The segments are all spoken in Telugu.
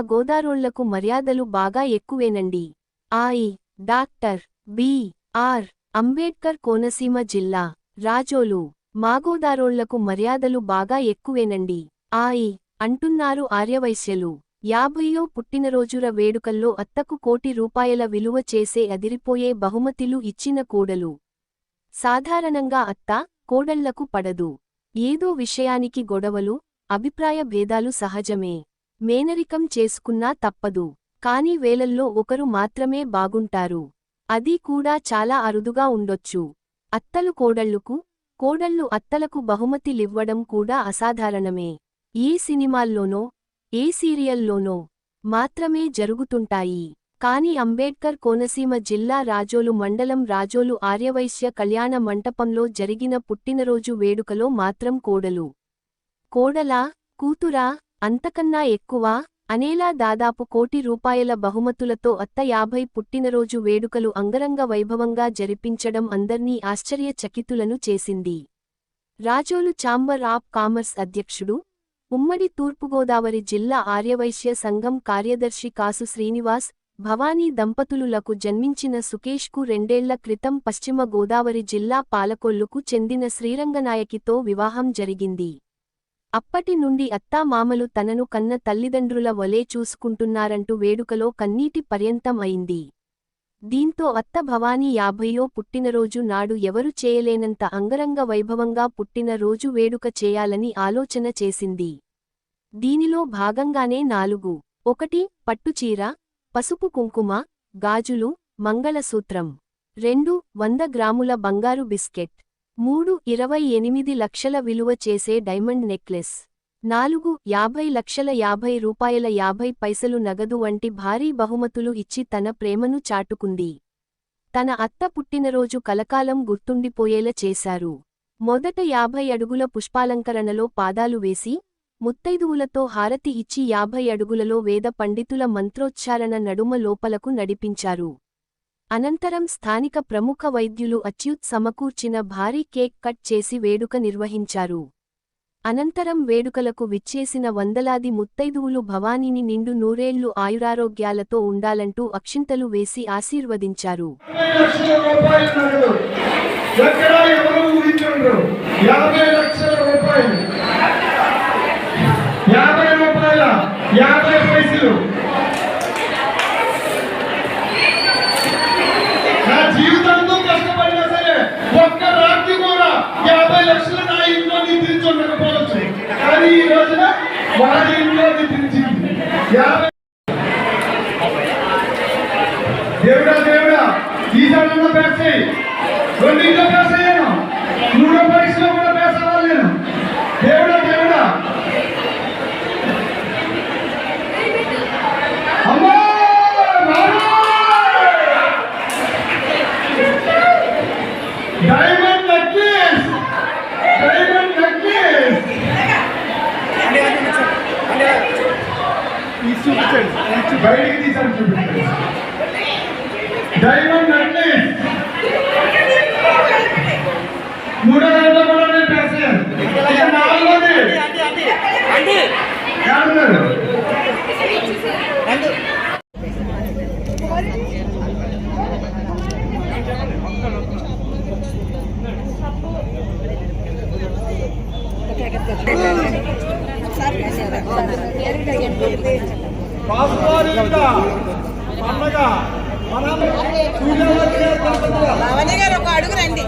గోదారోళ్ళకు మర్యాదలు బాగా ఎక్కువేనండి. ఆయి doctor B R Ambedkar Konaseema జిల్లా రాజోలు మాగోదారోళ్ళకు మర్యాదలు బాగా ఎక్కువేనండి. ఆయి అంటున్నారు ఆర్యవైశ్యలు. యాభయ్యో పుట్టినరోజుర వేడుకల్లో అత్తకు కోటి రూపాయల విలువ చేసే అదిరిపోయే బహుమతిలు ఇచ్చిన కోడలు. సాధారణంగా అత్త కోడళ్ళకు పడదు. ఏదో విషయానికి గొడవలు అభిప్రాయ భేదాలు సహజమే. మేనరికం చేసుకున్నా తప్పదు. కాని వేలల్లో ఒకరు మాత్రమే బాగుంటారు. అది కూడా చాలా అరుదుగా ఉండొచ్చు. అత్తలు కోడళ్ళుకు కోడళ్ళు అత్తలకు బహుమతిలివ్వడం కూడా అసాధారణమే. ఏ సినిమాల్లోనో ఏ సీరియల్లోనో మాత్రమే జరుగుతుంటాయి. కాని అంబేడ్కర్ కోనసీమ జిల్లా రాజోలు మండలం రాజోలు ఆర్యవైశ్య కళ్యాణ మంటపంలో జరిగిన పుట్టినరోజు వేడుకలో మాత్రం కోడలు. కోడలా కూతురా అంతకన్నా ఎక్కువ? అనేలా దాదాపు కోటి రూపాయల బహుమతులతో అత్త యాభై పుట్టినరోజు వేడుకలు అంగరంగ వైభవంగా జరిపించడం అందర్నీ ఆశ్చర్యచకితులను చేసింది. రాజోలు ఛాంబర్ ఆఫ్ కామర్స్ అధ్యక్షుడు ఉమ్మడి తూర్పుగోదావరి జిల్లా ఆర్యవైశ్య సంఘం కార్యదర్శి కాసు శ్రీనివాస్ భవానీ దంపతులులకు జన్మించిన సుకేష్కు రెండేళ్ళ క్రితం పశ్చిమ గోదావరి జిల్లా పాలకొల్లుకు చెందిన శ్రీరంగనాయకితో వివాహం జరిగింది. అప్పటి నుండి అత్తామామలు తనను కన్న తల్లిదండ్రుల వలే చూసుకుంటున్నారంటూ వేడుకలో కన్నీటి పర్యంతం అయింది. దీంతో అత్త భవానీ యాభయ్యో పుట్టినరోజు నాడు ఎవరు చేయలేనంత అంగరంగ వైభవంగా పుట్టిన రోజు వేడుక చేయాలని ఆలోచన చేసింది. దీనిలో భాగంగానే నాలుగు. ఒకటి పట్టుచీర పసుపు కుంకుమ గాజులు మంగళసూత్రం. రెండు వంద గ్రాముల బంగారు బిస్కెట్. మూడు ఇరవై ఎనిమిది లక్షల విలువ చేసే డైమండ్ నెక్లెస్. నాలుగు యాభై లక్షల యాభై రూపాయల యాభై పైసలు నగదు వంటి భారీ బహుమతులు ఇచ్చి తన ప్రేమను చాటుకుంది. తన అత్త పుట్టినరోజు కలకాలం గుర్తుండిపోయేలా చేశారు. మొదట యాభై అడుగుల పుష్పాలంకరణలో పాదాలు వేసి ముత్తైదువులతో హారతి ఇచ్చి యాభై అడుగులలో వేద పండితుల మంత్రోచ్చారణ నడుమ లోపలకు నడిపించారు. అనంతరం స్థానిక ప్రముఖ వైద్యులు అచ్యుత్ సమకూర్చిన భారీ కేక్ కట్ చేసి వేడుక నిర్వహించారు. అనంతరం వేడుకలకు విచ్చేసిన వందలాది ముత్తైదువులు భవానీని నిండు నూరేళ్ళు ఆయురారోగ్యాలతో ఉండాలంటూ అక్షింతలు వేసి ఆశీర్వదించారు. యాభై లక్షల రూపాయలు నగదు ఎక్కడ ఎవరు ఊహించండు యాభై లక్షల రూపాయలు యాభై రూపాయల యాభై పైసలు నా జీవితంతో కష్టపడినా సరే ఒక్క రాత్రి కూడా యాభై లక్షలు నా ఇంట్లో నిద్రించి ఉండకపోవచ్చు. కానీ ఈ రోజున వారి ఇంట్లో నిద్రించింది యాభై దేవుడా దేవుడా ఈ తరంలో చేయి. రెండింటిలో పేస్ మూడో పరీక్షలో కూడా పేస్ అవ్వాలి నేను దేవుడా దేవుడా అమ్మా రారా! డైమండ్ నెక్లెస్ డైమండ్ నెక్లెస్ ఈ చూపించండి బయటికి తీసాను చూపించండి డైమండ్ నెక్లెస్ మూడో దాంట్లో కూడా నేను పేసాను ఇక నాలుగోది ఏమన్నారు పాసువారిగా పండగ మనం గారు ఒక అడుగు రండి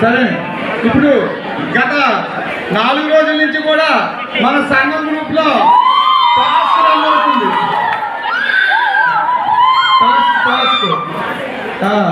సరే ఇప్పుడు గత నాలుగు రోజుల నుంచి కూడా మన సంఘం గ్రూప్లో టాస్క్ రన్ అవుతుంది టాస్క్ టాస్క్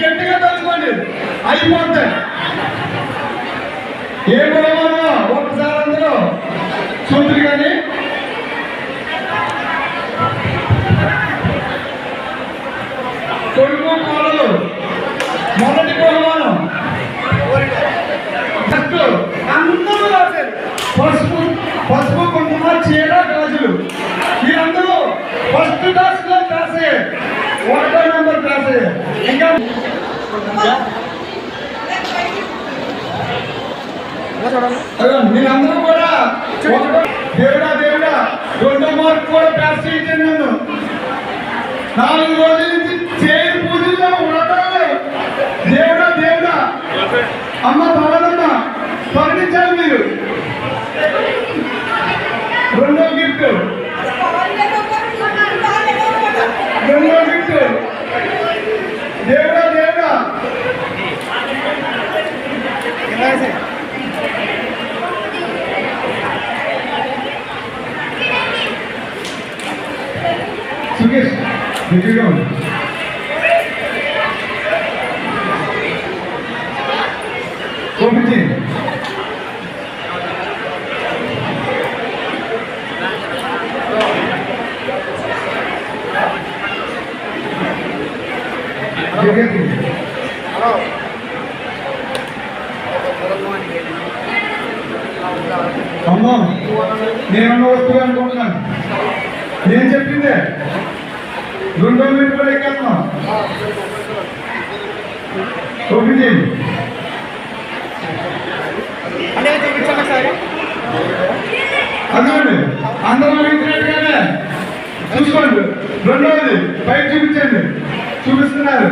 గట్టిగా తలుచుకోండి. అయిపోతాయి ఏమో ఒకసారి అందరూ సూత్రుడు కానీ మీరందరూ కూడా దేవుడా దేవుడా రెండో మార్కు కూడా ప్యాస్ చేయండి నన్ను నాలుగు రోజుల నుంచి చేయని పూజల్లో ఉండటం దేవుడా దేవుడా అమ్మ 빨간색. 저게 대결형 골프팀 대결팀 అమ్మా నేనున్న వస్తువు అనుకుంటున్నాను. నేను చెప్పిందే రెండో మీటర్ కూడా ఎక్కేస్తున్నా ఓపెన్ చేయండి అందుకోండి అందరూ అడిగినట్టుగానే చూసుకోండి. రెండోది పైకి చూపించండి. చూపిస్తున్నారు.